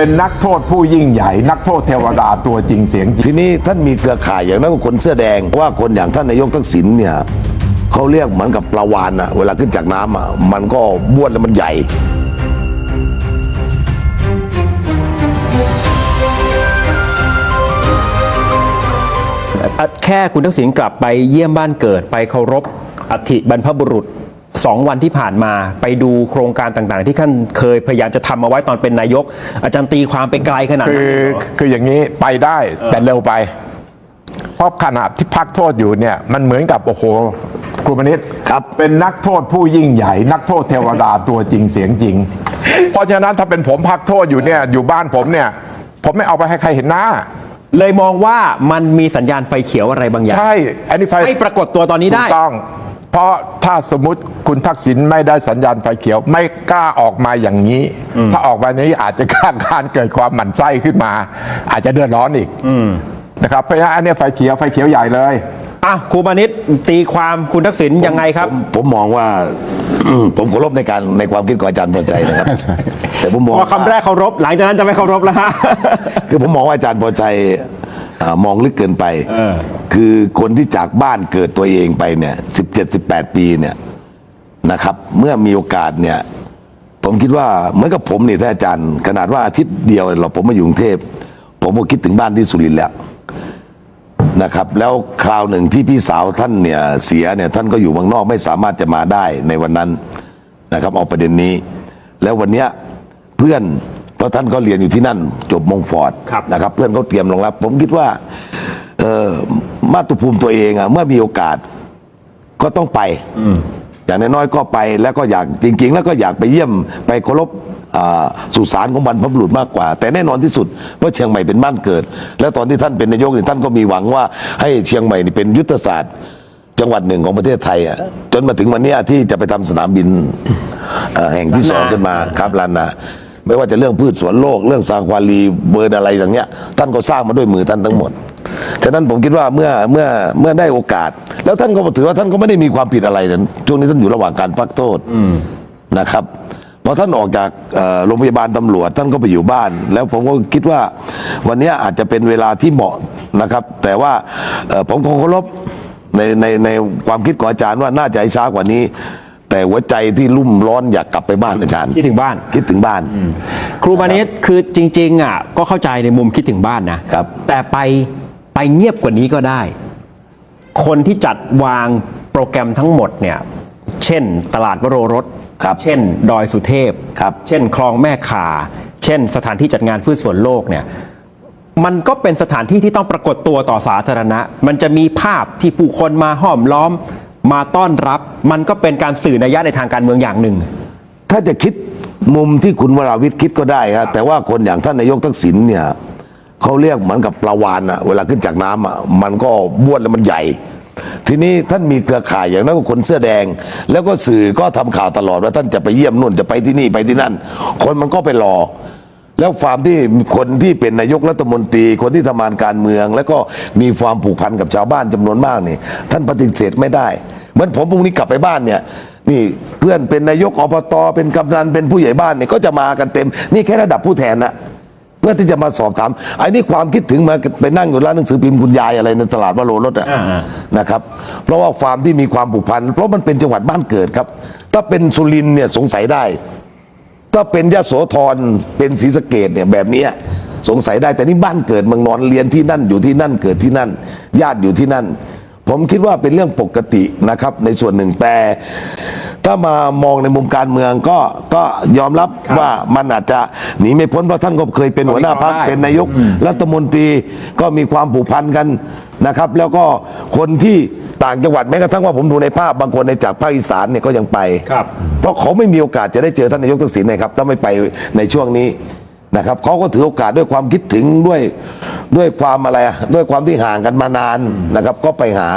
เป็นนักโทษผู้ยิ่งใหญ่ นักโทษเทวดาตัวจริงเสียงจริงทีนี้ท่านมีเครือข่ายอย่างนั้นก็คนเสื้อแดงว่าคนอย่างท่านนายกทักษิณเนี่ยเขาเรียกเหมือนกับปลาวานอะเวลาขึ้นจากน้ำอะมันก็บ้วนแล้วมันใหญ่อะแค่คุณทักษิณกลับไปเยี่ยมบ้านเกิดไปเคารพอัฐิบรรพบุรุษ สองวันที่ผ่านมาไปดูโครงการต่างๆ ที่ท่านเคยพยายามจะทำเอาไว้ตอนเป็นนายก อาจารย์ตีความไปไกลขนาดคืนั้นอเลยเหรอ คืออย่างนี้ไปได้แต่เร็วไป เพราะขณะที่พักโทษอยู่เนี่ย มันเหมือนกับ โอ้โหครูมนิตครับเป็นนักโทษผู้ยิ่งใหญ่ นักโทษเทวดาตัวจริงเสียงจริง เพราะฉะนั้นถ้าเป็นผมพักโทษอยู่เนี่ย อยู่บ้านผมเนี่ย ผมไม่เอาไปให้ใครเห็นหน้า เลยมองว่ามันมีสัญญาณไฟเขียวอะไรบางอย่างใช่อันนี้ไฟให้ปรากฏตัวตอนนี้ได้ ถูกต้อง เพราะถ้าสมมติคุณทักษิณไม่ได้สัญญาณไฟเขียว ไม่กล้าออกมาอย่างนี้ ถ้าออกมานี้อาจจะข้างการเกิดความหมั่นไส้ขึ้นมา อาจจะเดือดร้อนอีกนะครับเพราะฉะนั้นอันเนี้ยไฟเขียวไฟเขียวใหญ่เลย อะครูมานิตตีความคุณทักษิณยังไงครับ ผมผมมองว่าผมเคารพในการในความคิดของอาจารย์พอใจนะครับ แต่ผมมองพอคำแรกเคารพหลังจากนั้นจะไม่เคารพแล้วฮะ คือผมมองว่าอาจารย์พอใจอ่ามองลึกเกินไปคือคนที่จากบ้านเกิดตัวเองไปเนี่ยสิบเจ็ดสิบแปดปีเนี่ยนะครับ เมื่อมีโอกาสเนี่ย ผมคิดว่าเหมือนกับผมเนี่ยท่านอาจารย์ ขนาดว่าอาทิตย์เดียวเราผมมาอยู่กรุงเทพ ผมก็คิดถึงบ้านที่สุรินทร์แล้ว นะครับ แล้วคราวหนึ่งที่พี่สาวท่านเนี่ยเสียเนี่ยท่านก็อยู่เมืองนอกไม่สามารถจะมาได้ในวันนั้นนะครับเอาประเด็นนี้ แล้ววันเนี้ยเพื่อนเพราะท่านก็เรียนอยู่ที่นั่น จบมงฟอร์ดครับนะครับ เพื่อนเขาเตรียมรองรับ ผมคิดว่าเออมาตุภูมิตัวเองอะเมื่อมีโอกาสก็ต้องไป อย่างน้อยๆก็ไปแล้วก็อยากจริง ๆ แล้วก็อยากไปเยี่ยมไปเคารพสุสานของบรรพบุรุษมากกว่า แต่แน่นอนที่สุดว่าเชียงใหม่เป็นบ้านเกิด แล้วตอนที่ท่านเป็นนายกเนี่ยท่านก็มีหวังว่าให้เชียงใหม่นี่เป็นยุทธศาสตร์ จังหวัดหนึ่งของประเทศไทยอะจนมาถึงวันนี้ที่จะไปทำสนามบินแห่งที่สองลานนาขึ้นมาครับลานนาไม่ว่าจะเรื่องพืชสวนโลกเรื่องสร้างควารีเบิร์นอะไรอย่างเงี้ย ท่านก็สร้างมาด้วยมือท่านทั้งหมดฉะนั้นผมคิดว่าเมื่อเมื่อเมื่อได้โอกาส แล้วท่านก็ถือว่าท่านก็ไม่ได้มีความผิดอะไรนะช่วงนี้ท่านอยู่ระหว่างการพักโทษนะครับพอท่านออกจากเอ่อโรงพยาบาลตำรวจท่านก็ไปอยู่บ้าน แล้วผมก็คิดว่าวันเนี้ยอาจจะเป็นเวลาที่เหมาะนะครับ แต่ว่าเอ่อผมคงเคารพในในในความคิดของอาจารย์ว่าน่าจะให้ช้ากว่านี้ แต่หัวใจที่รุ่มร้อนอยากกลับไปบ้านอาจารย์คิดถึงบ้านคิดถึงบ้าน ครูมานิตคือจริง ๆอะก็เข้าใจในมุมคิดถึงบ้านนะครับ แต่ไปไปเงียบกว่านี้ก็ได้ คนที่จัดวางโปรแกรมทั้งหมดเนี่ยเช่นตลาดวโรรสครับเช่น ดอยสุเทพครับเช่น คลองแม่ข่า เช่น สถานที่จัดงานพืชสวนโลกเนี่ยมันก็เป็นสถานที่ที่ต้องปรากฏตัวต่อสาธารณะ มันจะมีภาพที่ผู้คนมาห้อมล้อมมาต้อนรับ มันก็เป็นการสื่อนัยยะในทางการเมืองอย่างหนึ่ง ถ้าจะคิดมุมที่คุณวราวิทย์คิดก็ได้ครับแต่ว่าคนอย่างท่านนายกทักษิณเนี่ย เขาเรียกเหมือนกับปลาวานอะเวลาขึ้นจากน้ำอะมันก็บ้วนแล้วมันใหญ่ ทีนี้ท่านมีเครือข่ายอย่างนั้นก็คนเสื้อแดง แล้วก็สื่อก็ทำข่าวตลอดว่าท่านจะไปเยี่ยมนู่นจะไปที่นี่ไปที่นั่น คนมันก็ไปรอ แล้วความที่คนที่เป็นนายกรัฐมนตรี คนที่ทำงานการเมือง แล้วก็มีความผูกพันกับชาวบ้านจำนวนมากนี่ ท่านปฏิเสธไม่ได้ เหมือนผมพรุ่งนี้กลับไปบ้านเนี่ยนี่เพื่อนเป็นนายกอบตเป็นกำนันเป็นผู้ใหญ่บ้านเนี่ยก็จะมากันเต็ม นี่แค่ระดับผู้แทนนะ พื่อที่จะมาสอบถามไอ้นี่ความคิดถึงมาไปนั่งอยู่ร้านหนังสือพิมพ์คุณยายอะไรในตลาดวโรรถอะอ่านะครับ เพราะว่าความที่มีความผูกพันเพราะมันเป็นจังหวัดบ้านเกิดครับ ถ้าเป็นสุรินทร์เนี่ยสงสัยได้ ถ้าเป็นยโสธรเป็นศรีสะเกดเนี่ยแบบเนี้ยสงสัยได้แต่นี่บ้านเกิดเมืองนอนเรียนที่นั่นอยู่ที่นั่นเกิดที่นั่น ญาติอยู่ที่นั่น ผมคิดว่าเป็นเรื่องปกตินะครับ ในส่วนหนึ่งแต่ ถ้ามามองในมุมการเมืองก็ก็ยอมรับครับว่ามันอาจจะหนีไม่พ้นเพราะท่านก็เคยเป็นหัวหน้าพรรคได้เป็นนายกรัฐมนตรีก็มีความผูกพันกันนะครับ แล้วก็คนที่ต่างจังหวัดแม้กระทั่งว่าผมดูในภาพบางคนในจากภาคอีสานเนี่ยก็ยังไปครับ เพราะเขาไม่มีโอกาสจะได้เจอท่านนายกทักษิณนะครับถ้าไม่ไปในช่วงนี้นะครับเขาก็ถือโอกาสด้วยความคิดถึงด้วยด้วยความอะไรอะด้วยความที่ห่างกันมานานนะครับ ก็ไปหา